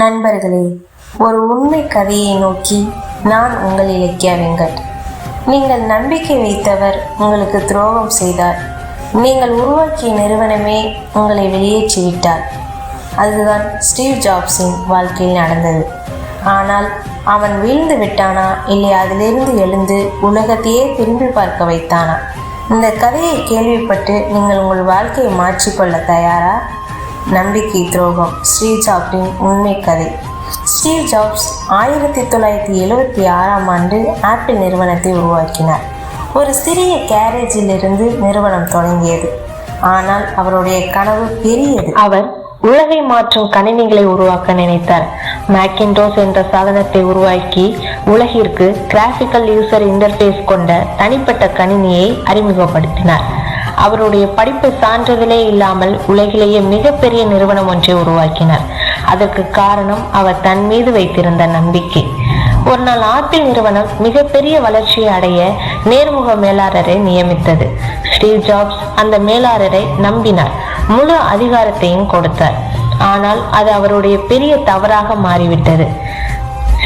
நண்பர்களே ஒரு உண்மை கதையை நோக்கி நான் உங்கள் இலக்கியா வெங்கட் நீங்கள் நம்பிக்கை வைத்தவர் உங்களுக்கு துரோகம் செய்தார். நீங்கள் உருவாக்கிய நிறுவனமே உங்களை வெளியேற்றிவிட்டார். அதுதான் ஸ்டீவ் ஜாப்ஸின் வாழ்க்கையில் நடந்தது. ஆனால் அவன் வீழ்ந்து விட்டானா இல்லை அதிலிருந்து எழுந்து உலகத்தையே திரும்பி பார்க்க வைத்தானா? இந்த கதையை கேள்விப்பட்டு நீங்கள் உங்கள் வாழ்க்கையை மாற்றிக்கொள்ள தயாரா? நம்பிக்கை துரோகம். ஸ்டீவ் ஜாப்டின் உண்மை கதை. ஸ்டீவ் ஜாப்ஸ் ஆயிரத்தி தொள்ளாயிரத்தி எழுவத்தி ஆறாம் ஆண்டு ஆப்பிள் நிறுவனத்தை உருவாக்கினார். ஒரு சிறிய கேரேஜிலிருந்து நிறுவனம் தொடங்கியது. ஆனால் அவருடைய கனவு பெரியது. அவர் உலகை மாற்றும் கணினிகளை உருவாக்க நினைத்தார். மேக்கின்டோஸ் என்ற சாதனத்தை உருவாக்கி உலகிற்கு கிராஃபிக்கல் யூசர் இன்டர்ஃபேஸ் கொண்ட தனிப்பட்ட கணினியை அறிமுகப்படுத்தினார். அவருடைய படிப்பு சான்றிதழே இல்லாமல் உலகிலேயே மிகப்பெரிய நிறுவனம் ஒன்றை உருவாக்கினார். அதற்கு காரணம் அவர் தன் மீது வைத்திருந்த நம்பிக்கை. ஒரு நாள் ஆப்பிள் நிறுவனம் மிகப்பெரிய வளர்ச்சியை அடைய நேர்முக மேலாளரை நியமித்தது. ஸ்டீவ் ஜாப்ஸ் அந்த மேலாளரை நம்பினார். முழு அதிகாரத்தையும் கொடுத்தார். ஆனால் அது அவருடைய பெரிய தவறாக மாறிவிட்டது.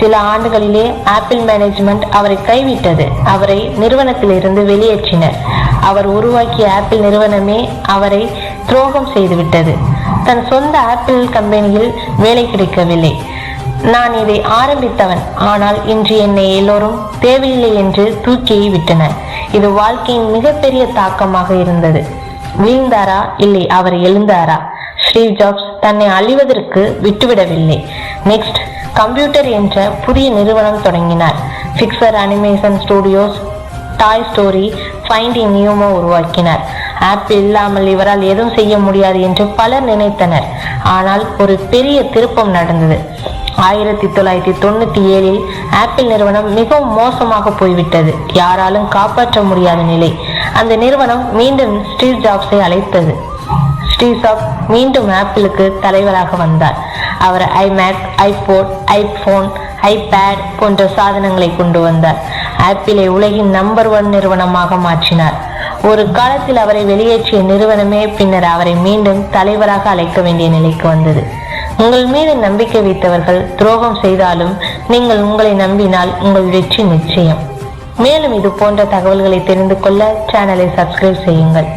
சில ஆண்டுகளிலே ஆப்பிள் மேனேஜ்மெண்ட் அவரை கைவிட்டது. அவரை நிறுவனத்திலிருந்து வெளியேற்றினர். அவர் உருவாக்கிய ஆப்பிள் நிறுவனமே அவரை துரோகம் செய்துவிட்டது. தன் சொந்த ஆப்பிள் கம்பெனியில் வேலை கிடைக்கவில்லை. நான் இதை ஆரம்பித்தவன். ஆனால் இன்று என்னை எல்லோரும் தேவையில்லை என்று தூக்கி விட்டனர். இது வாழ்க்கையின் மிகப்பெரிய தாக்கமாக இருந்தது. வீழ்ந்தாரா? இல்லை அவர் எழுந்தாரா? ஸ்டீவ் ஜாப்ஸ் தன்னை அழிவதற்கு விட்டுவிடவில்லை. நெக்ஸ்ட் கம்ப்யூட்டர் என்ற புதிய நிறுவனம் தொடங்கினார். Pixar animation studios Toy Story Finding Nemo உருவாக்கினார். ஆப் இல்லாமல் இவரால் எதுவும் செய்ய முடியாது என்று பலர் நினைத்தனர். ஆனால் ஒரு பெரிய திருப்பம் நடந்தது. ஆயிரத்தி தொள்ளாயிரத்தி தொண்ணூத்தி ஏழில் ஆப்பிள் நிறுவனம் மிகவும் மோசமாக போய்விட்டது. யாராலும் காப்பாற்ற முடியாத நிலை. அந்த நிறுவனம் மீண்டும் ஸ்டீவ் ஜாப்ஸை அழைத்தது. ஸ்டீவ் ஜாப் மீண்டும் ஆப்பிளுக்கு தலைவராக வந்தார். அவர் ஐமேக் ஐபோட் ஐபோன் ஐபேட் போன்ற சாதனங்களை கொண்டு வந்தார். ஆப்பிளை உலகின் நம்பர் ஒன் நிறுவனமாக மாற்றினார். ஒரு காலத்தில் அவரை வெளியேற்றிய நிறுவனமே பின்னர் அவரை மீண்டும் தலைவராக அழைக்க வேண்டிய நிலைக்கு வந்தது. உங்கள் மீது நம்பிக்கை வைத்தவர்கள் துரோகம் செய்தாலும் நீங்கள் உங்களை நம்பினால் உங்கள் வெற்றி நிச்சயம். மேலும் இது போன்ற தகவல்களை தெரிந்து கொள்ள சேனலை சப்ஸ்கிரைப் செய்யுங்கள்.